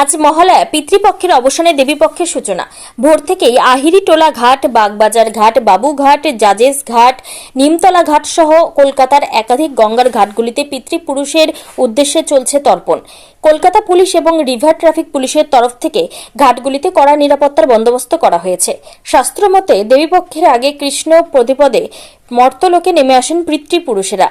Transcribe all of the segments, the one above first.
আজ মহালয়া পিতৃপক্ষের অবসানে দেবীপক্ষের সূচনা। ভোর থেকেই আহিরিটোলা ঘাট, বাগবাজার ঘাট বাবুঘাট জাজেস ঘাট, নিমতলা ঘাট সহ কলকাতার একাধিক গঙ্গার ঘাটগুলিতে পিতৃপুরুষের উদ্দেশ্যে চলছে তর্পণ। কলকাতা পুলিশ এবং রিভার ট্রাফিক পুলিশের তরফ থেকে ঘাটগুলিতে কড়া নিরাপত্তার বন্দোবস্ত করা হয়েছে। শাস্ত্রমতে দেবীপক্ষের আগে কৃষ্ণ প্রতিপদে মর্তলোকে নেমে আসেন পিতৃপুরুষেরা।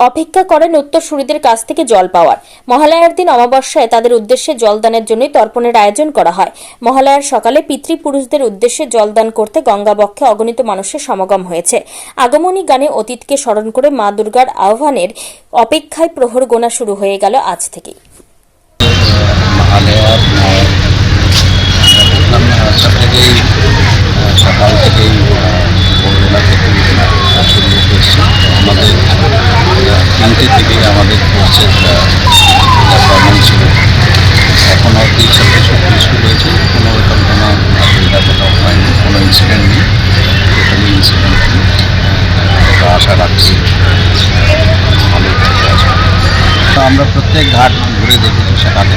অপেক্ষা করেন উত্তরসূরিদের কাছ থেকে জল পাওয়ার। মহালয়ার দিন অমাবস্যায় তাদের উদ্দেশ্যে জলদানের জন্যই তর্পণের আয়োজন করা হয়। মহালয়ার সকালে পিতৃপুরুষদের উদ্দেশ্যে জলদান করতে গঙ্গাবক্ষে অগণিত মানুষের সমাগম হয়েছে। আগমনী গানে অতীতকে স্মরণ করে মা দুর্গার আহ্বানের অপেক্ষায় প্রহর গোনা শুরু হয়ে গেল আজ থেকেই। আমাদের কোর্সের অ্যাপয়েন্টমেন্ট ছিল এখন অবধি সব কিছু পিসফুল হয়েছে, কোনো রকম কোনো অসুবিধা কোথাও হয়নি, কোনো ইনসিডেন্ট নেই টোটালি ইনসিডেন্ট নেই। আশা রাখছি ভালো তো আমরা প্রত্যেক ঘাট ঘুরে দেখেছি সকালে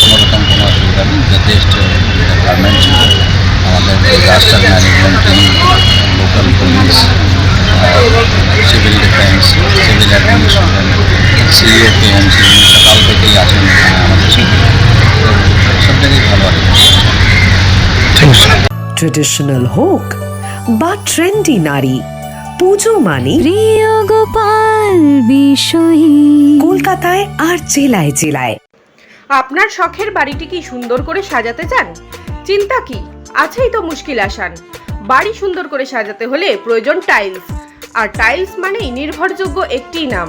কোনো রকম কোনো অসুবিধা নেই, যথেষ্ট ডিপার্টমেন্ট ছিল। আমাদের disaster management team CEO KMC সকাল থেকেই আছেন এখানে আমাদের সাথে সব জায়গায় ভালো আছে। ট্রেডিশনাল হোক বা ট্রেন্ডি নারী পুজো মানে প্রিয় গোপাল বিষয়ী। কলকাতায় আর জেলায় জেলায়। আপনার শখের বাড়িটি কি সুন্দর করে সাজাতে চান? চিন্তা কি? আছেই তো মুশকিল আসান। বাড়ি সুন্দর করে সাজাতে হলে প্রয়োজন টাইলস। আর টাইলস মানেই নির্ভরযোগ্য একটি নাম।